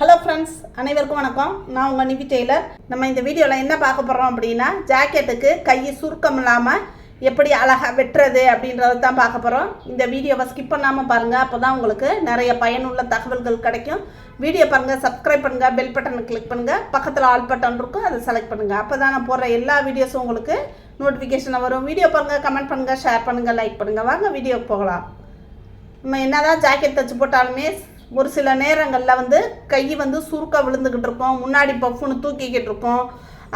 Hello friends அனைவருக்கும் வணக்கம். நான் உங்கள் நிவி டெய்லர். நம்ம இந்த வீடியோவில் என்ன பார்க்க போகிறோம் அப்படின்னா ஜாக்கெட்டுக்கு கை சுருக்கம் இல்லாமல் எப்படி அழகாக வெட்டுறது அப்படின்றத தான் பார்க்க போகிறோம் இந்த வீடியோவை ஸ்கிப் பண்ணாமல் பாருங்கள் அப்போ தான் உங்களுக்கு நிறைய பயனுள்ள தகவல்கள் கிடைக்கும். வீடியோ பாருங்கள் சப்ஸ்கிரைப் பண்ணுங்கள் பெல் பட்டனை கிளிக் பண்ணுங்கள் பக்கத்தில் ஆல் பட்டன் இருக்கும் அதை செலக்ட் பண்ணுங்கள் அப்போ தான் நான் போடுற எல்லா வீடியோஸும் உங்களுக்கு நோட்டிஃபிகேஷன் வரும். வீடியோ பாருங்கள் கமெண்ட் பண்ணுங்கள் ஷேர் பண்ணுங்கள் லைக் பண்ணுங்கள் வாங்க வீடியோக்கு போகலாம். நம்ம என்னதான் ஜாக்கெட் தைச்சு போட்டாலுமே ஒரு சில நேரங்களில் வந்து கை வந்து சுருக்க விழுந்துக்கிட்டு இருக்கோம் முன்னாடி பஃப்னு தூக்கிக்கிட்டு இருக்கோம்.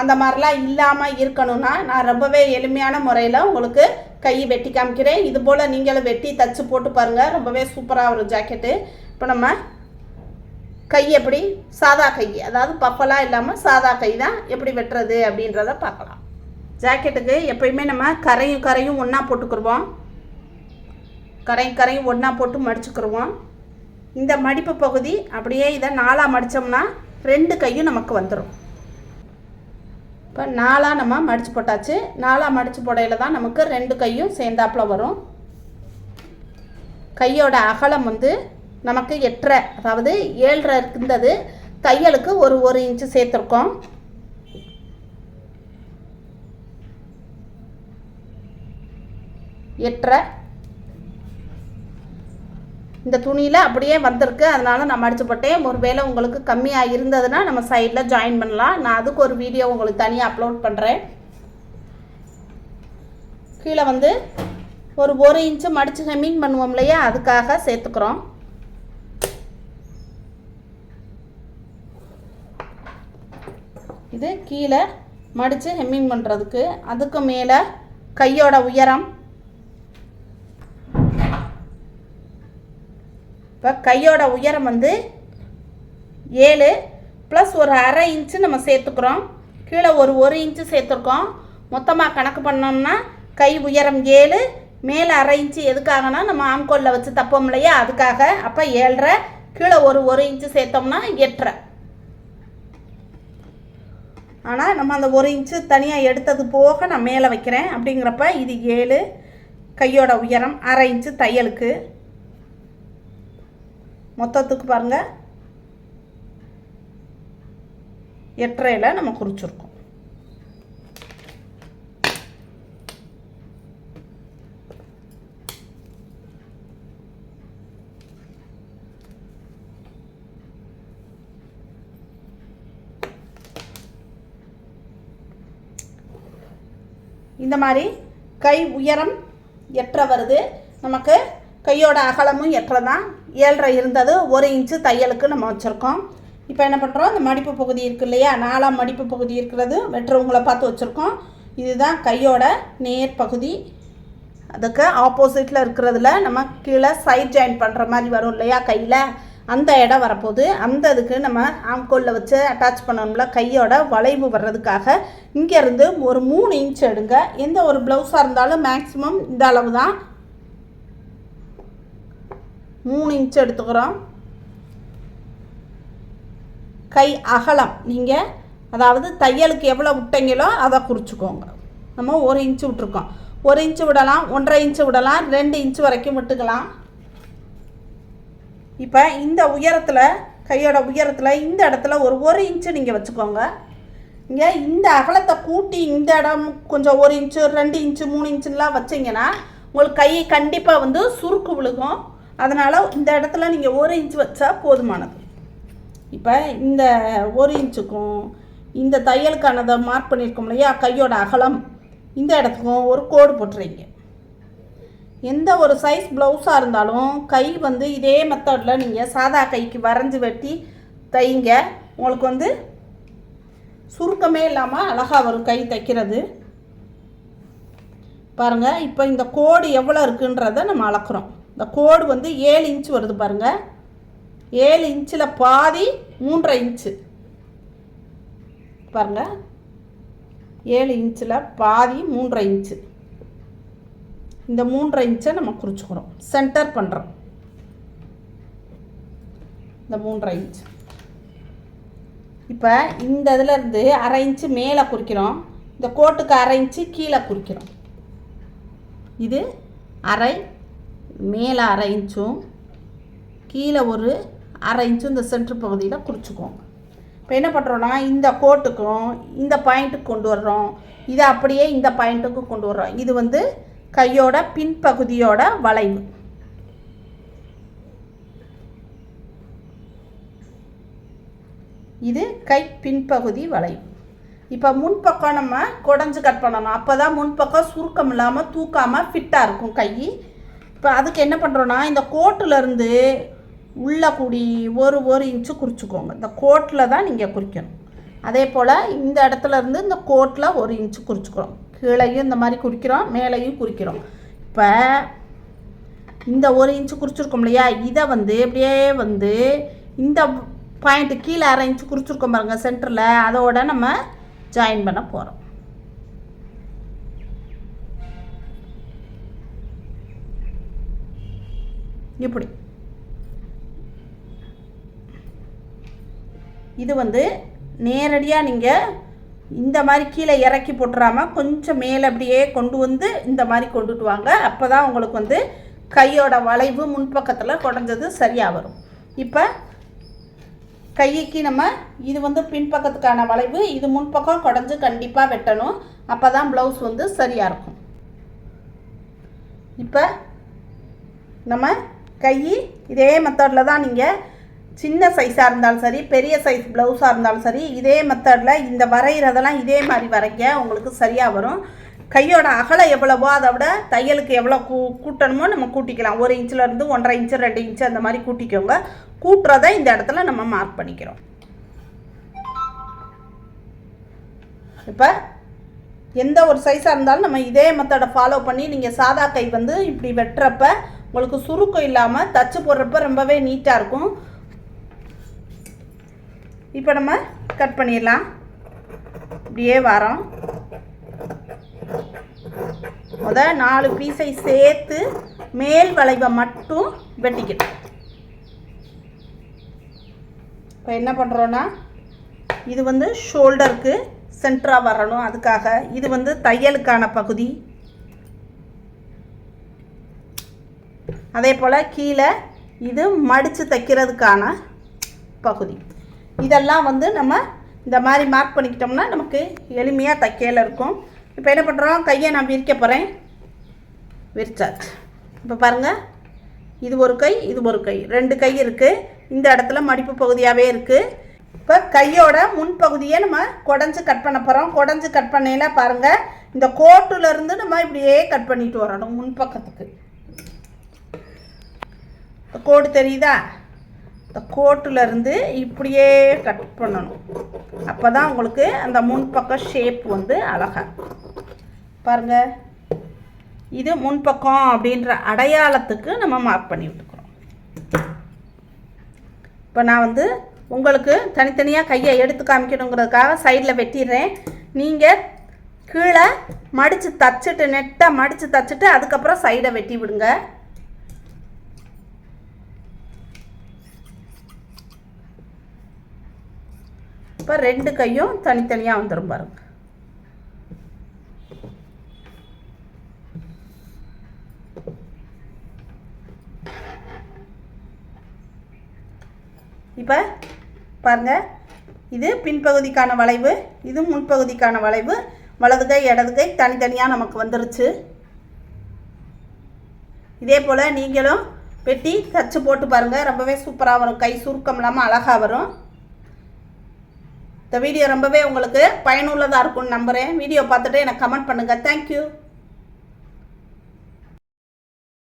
அந்த மாதிரிலாம் இல்லாமல் இருக்கணும்னா நான் ரொம்பவே எளிமையான முறையில் உங்களுக்கு கை வெட்டி காமிக்கிறேன். இது போல் நீங்களும் வெட்டி தச்சு போட்டு பாருங்கள் ரொம்பவே சூப்பராக ஒரு ஜாக்கெட்டு. இப்போ நம்ம கை எப்படி? சாதா கை. அதாவது பப்பெல்லாம் இல்லாமல் சாதா கை தான் எப்படி வெட்டுறது அப்படின்றத பார்க்கலாம். ஜாக்கெட்டுக்கு எப்பயுமே நம்ம கரையும் கரையும் ஒன்றா போட்டுக்கிடுவோம் கரையும் கரையும் ஒன்றா போட்டு மடிச்சுக்கிடுவோம் இந்த மடிப்பு பகுதி அப்படியே இதை நாலாக மடித்தோம்னா ரெண்டு கையும் நமக்கு வந்துடும் இப்போ நாலாக நம்ம மடித்து போட்டாச்சு. நாலாக மடித்து போடையில் தான் நமக்கு ரெண்டு கையும் சேர்ந்தாப்புல வரும். கையோட அகலம் வந்து நமக்கு எட்டரை அதாவது ஏழரை இருந்தது. தையலுக்கு ஒரு ஒரு இன்ச்சு சேர்த்துருக்கோம். எட்டரை இந்த துணியில் அப்படியே வந்திருக்கு. அதனால் நான் மடித்து போட்டேன். ஒருவேளை உங்களுக்கு கம்மியாக இருந்ததுன்னா நம்ம சைடில் ஜாயின் பண்ணலாம். நான் அதுக்கு ஒரு வீடியோ உங்களுக்கு தனியாக அப்லோட் பண்ணுறேன் கீழே வந்து ஒரு ஒரு இன்ச்சு மடித்து ஹெம்மிங் பண்ணுவோம் இல்லையா? அதுக்காக சேர்த்துக்கிறோம். இது கீழே மடித்து ஹெம்மிங் பண்ணுறதுக்கு அதுக்கு மேலே கையோட உயரம் இப்போ கையோட உயரம் வந்து ஏழு ப்ளஸ் ஒரு அரை இன்ச்சு நம்ம சேர்த்துக்கிறோம். கீழே ஒரு ஒரு இன்ச்சு சேர்த்துருக்கோம். மொத்தமாக கணக்கு பண்ணோம்னா கை உயரம் ஏழு மேலே அரை இன்ச்சு எதுக்காகனா நம்ம ஆம்கோலில் வச்சு தப்போம் இல்லையா? அதுக்காக அப்போ ஏழரை கீழே ஒரு ஒரு இன்ச்சு சேர்த்தோம்னா எட்டரை. ஆனால் நம்ம அந்த ஒரு இன்ச்சு தனியாக எடுத்தது போக நான் மேலே வைக்கிறேன். அப்படிங்கிறப்ப இது ஏழு கையோட உயரம் அரை இன்ச்சு தையலுக்கு. மொத்தத்துக்கு பாருங்கள் எட்டரையில் நம்ம குறிச்சிருக்கோம். இந்த மாதிரி கை உயரம் எற்ற வருது. நமக்கு கையோட அகலமும் எற்ற தான் ஏழரை இருந்தது ஒரு இன்ச்சு தையலுக்கு நம்ம வச்சுருக்கோம். இப்போ என்ன பண்ணுறோம் இந்த மடிப்பு பகுதி இருக்கு இல்லையா? நாலாம் மடிப்பு பகுதி இருக்கிறது. வெட்டுறவங்கள பார்த்து வச்சுருக்கோம். இதுதான் கையோட நேர் பகுதி. அதுக்கு ஆப்போசிட்டில் இருக்கிறதுல நம்ம கீழே சைட் ஜாயின் பண்ணுற மாதிரி வரும் இல்லையா கையில்? அந்த இடம் வரப்போகுது. அந்த இதுக்கு நம்ம ஆம்கோலில் வச்சு அட்டாச் பண்ணணும்ல கையோட வளைவு வர்றதுக்காக. இங்கேருந்து ஒரு மூணு இன்ச் எடுங்க. எந்த ஒரு ப்ளவுஸாக இருந்தாலும் மேக்ஸிமம் இந்த அளவு தான் மூணு இன்ச் எடுத்துக்கிறோம். கை அகலம். நீங்கள் அதாவது தையலுக்கு எவ்வளோ விட்டீங்களோ அதை குறிச்சிக்கோங்க. நம்ம ஒரு இன்ச்சு விட்ருக்கோம் ஒரு இன்ச்சு விடலாம் ஒன்றரை இன்ச்சு விடலாம் ரெண்டு இன்ச்சு வரைக்கும் விட்டுக்கலாம். இப்போ இந்த உயரத்தில் கையோட உயரத்தில் இந்த இடத்துல ஒரு ஒரு இன்ச்சு நீங்கள் வச்சுக்கோங்க. இங்கே இந்த அகலத்தை கூட்டி இந்த இடம் கொஞ்சம் ஒரு இன்ச்சு ரெண்டு இன்ச்சு மூணு இன்ச்சுலாம் வச்சிங்கன்னா உங்களுக்கு கை கண்டிப்பாக வந்து சுருக்கு விழுகும். அதனால் இந்த இடத்துல நீங்கள் ஒரு இன்ச் வச்சா போதுமானது. இப்போ இந்த ஒரு இன்ச்சுக்கும் இந்த தையலுக்கானதை மார்க் பண்ணியிருக்கோம் இல்லையா? கையோட அகலம். இந்த இடத்துக்கும் ஒரு கோடு போட்டுறீங்க. எந்த ஒரு சைஸ் ப்ளவுஸாக இருந்தாலும் கை வந்து இதே மெத்தடில் நீங்கள் சாதா கைக்கு வரைஞ்சி வெட்டி தைங்க. உங்களுக்கு வந்து சுருக்கமே இல்லாமல் அழகாக வரும் கை தைக்கிறது. பாருங்கள் இப்போ இந்த கோடு எவ்வளோ இருக்குன்றதை நம்ம அளக்குறோம். இந்த கோடு வந்து ஏழு இன்ச் வருது பாருங்கள் ஏழு இன்ச்சில் பாதி மூன்றரை இன்ச்சு பாருங்கள் ஏழு இன்ச்சில் பாதி மூன்றரை இன்ச்சு இந்த மூன்றரை இன்ச்சை நம்ம குறிச்சுக்கிறோம். சென்டர் பண்ணுறோம் இந்த மூன்றரை இன்ச் இப்போ இந்த இதில் இருந்து அரை இன்ச்சு மேலே குறிக்கிறோம். இந்த கோட்டுக்கு அரை இன்ச்சு கீழே குறிக்கிறோம். இது அரை மேலே அரை இன்ச்சும் கீழே ஒரு அரை இன்ச்சும் இந்த சென்ட்ரு பகுதியில் குறிச்சிக்கோங்க இப்போ என்ன பண்ணுறோன்னா இந்த கோட்டுக்கும் இந்த பாயிண்ட்டுக்கு கொண்டு வர்றோம். இதை அப்படியே இந்த பாயிண்ட்டுக்கு கொண்டு வர்றோம். இது வந்து கையோட பின்பகுதியோட வளைவு. இது கை பின்பகுதி வளைவு. இப்போ முன்பக்கம் நம்ம குடஞ்சு கட் பண்ணணும். அப்போ தான் முன்பக்கம் சுருக்கம் இல்லாமல் தூக்காமல் ஃபிட்டாக இருக்கும் கை. இப்போ அதுக்கு என்ன பண்ணுறோன்னா இந்த கோட்டிலேருந்து உள்ள கூடி ஒரு ஒரு இன்ச்சு குறிச்சிக்கோங்க. இந்த கோட்டில் தான் நீங்கள் குறிக்கணும். அதே போல் இந்த இடத்துல இருந்து இந்த கோட்டில் ஒரு இன்ச்சு குறிச்சிக்கிறோம். கீழையும் இந்த மாதிரி குறிக்கிறோம் மேலேயும் குறிக்கிறோம். இப்போ இந்த ஒரு இன்ச்சு குறிச்சிருக்கோம் இல்லையா? இதை வந்து அப்படியே வந்து இந்த பாயிண்ட்டு கீழே அரை இன்ச்சு குறிச்சிருக்கோம் பாருங்க சென்டரில் அதோட நம்ம ஜாயின் பண்ண போகிறோம் இப்படி. இது வந்து நேரடியாக நீங்கள் இந்த மாதிரி கீழே இறக்கி போட்டுறாமல் கொஞ்சம் மேலே அப்படியே கொண்டு வந்து இந்த மாதிரி கொண்டுட்டு வாங்க. அப்போ தான் உங்களுக்கு வந்து கையோட வளைவு முன்பக்கத்தில் குடஞ்சது சரியாக வரும். இப்போ கைக்கு நம்ம இது வந்து பின்பக்கத்துக்கான வளைவு இது முன்பக்கம் குடஞ்சு கண்டிப்பாக வெட்டணும். அப்போ தான் ப்ளவுஸ் வந்து சரியாக இருக்கும். இப்போ நம்ம கை இதே மெத்தடில் தான் நீங்கள் சின்ன சைஸாக இருந்தாலும் சரி பெரிய சைஸ் ப்ளவுஸாக இருந்தாலும் சரி இதே மெத்தடில் இந்த வரைகிறதெல்லாம் இதே மாதிரி வரைங்க உங்களுக்கு சரியாக வரும். கையோட அகலம் எவ்வளவோ அதை விட தையலுக்கு எவ்வளோ கூ கூட்டணுமோ நம்ம கூட்டிக்கலாம். ஒரு இன்ச்சிலேருந்து ஒன்றரை இன்ச்சு ரெண்டு இன்ச்சு அந்த மாதிரி கூட்டிக்கோங்க. கூட்டுறதை இந்த இடத்துல நம்ம மார்க் பண்ணிக்கிறோம். இப்போ எந்த ஒரு சைஸாக இருந்தாலும் நம்ம இதே மெத்தடை ஃபாலோ பண்ணி நீங்கள் சாதா கை வந்து இப்படி வெட்டுறப்ப உங்களுக்கு சுருக்கம் இல்லாமல் தச்சு போடுறப்ப ரொம்பவே நீட்டாக இருக்கும். இப்போ நம்ம கட் பண்ணிடலாம். இப்படியே வரோம். முத நாலு பீஸை சேர்த்து மேல் வளைவை மட்டும் வெட்டிக்கணும். இப்போ என்ன பண்ணுறோன்னா இது வந்து ஷோல்டருக்கு சென்டராக வரணும். அதுக்காக இது வந்து தையலுக்கான பகுதி. அதே போல் கீழே இது மடித்து தைக்கிறதுக்கான பகுதி. இதெல்லாம் வந்து நம்ம இந்த மாதிரி மார்க் பண்ணிக்கிட்டோம்னா நமக்கு எளிமையாக தைக்கையில் இருக்கும். இப்போ என்ன பண்ணுறோம் கையை நான் விரிக்க போகிறேன் விரிச்சாச்சு. இப்போ பாருங்கள் இது ஒரு கை இது ஒரு கை. ரெண்டு கை இருக்குது இந்த இடத்துல மடிப்பு பகுதியாகவே இருக்குது இப்போ கையோட முன்பகுதியை நம்ம குடஞ்சி கட் பண்ண போகிறோம் குடஞ்சி கட் பண்ணையில் பாருங்கள் இந்த கோட்டுலேருந்து நம்ம இப்படியே கட் பண்ணிட்டு வரணும் முன்பக்கத்துக்கு இந்த கோடு தெரியுதா? இந்த கோட்டிலருந்து இப்படியே கட் பண்ணணும். அப்போ தான் உங்களுக்கு அந்த முன்பக்கம் ஷேப் வந்து அழகா. பாருங்கள் இது முன்பக்கம் அப்படின்ற அடையாளத்துக்கு நம்ம மார்க் பண்ணி விட்டுக்கிறோம். இப்போ நான் வந்து உங்களுக்கு தனித்தனியாக கையை எடுத்து காமிக்கணுங்கிறதுக்காக சைடில் வெட்டிடுறேன். நீங்கள் கீழே மடித்து தச்சுட்டு நெட்டாக மடித்து தச்சுட்டு அதுக்கப்புறம் சைடை வெட்டி விடுங்க. இப்போ ரெண்டு கையும் தனித்தனியாக வந்துடும் பாருங்க. இப்போ பாருங்க இது பின்பகுதிக்கான வளைவு இது முன்பகுதிக்கான வளைவு வலது கை இடது கை தனித்தனியாக நமக்கு வந்துருச்சு. இதே போல் நீங்களும் வெட்டி தச்சு போட்டு பாருங்கள் ரொம்பவே சூப்பராக வரும். கை சுருக்கம் இல்லாமல் அழகாக வரும். இந்த வீடியோ ரொம்பவே உங்களுக்கு பயனுள்ளதாக இருக்கும்னு நம்புகிறேன் வீடியோ பார்த்துட்டு எனக்கு கமெண்ட் பண்ணுங்கள் தேங்க்யூ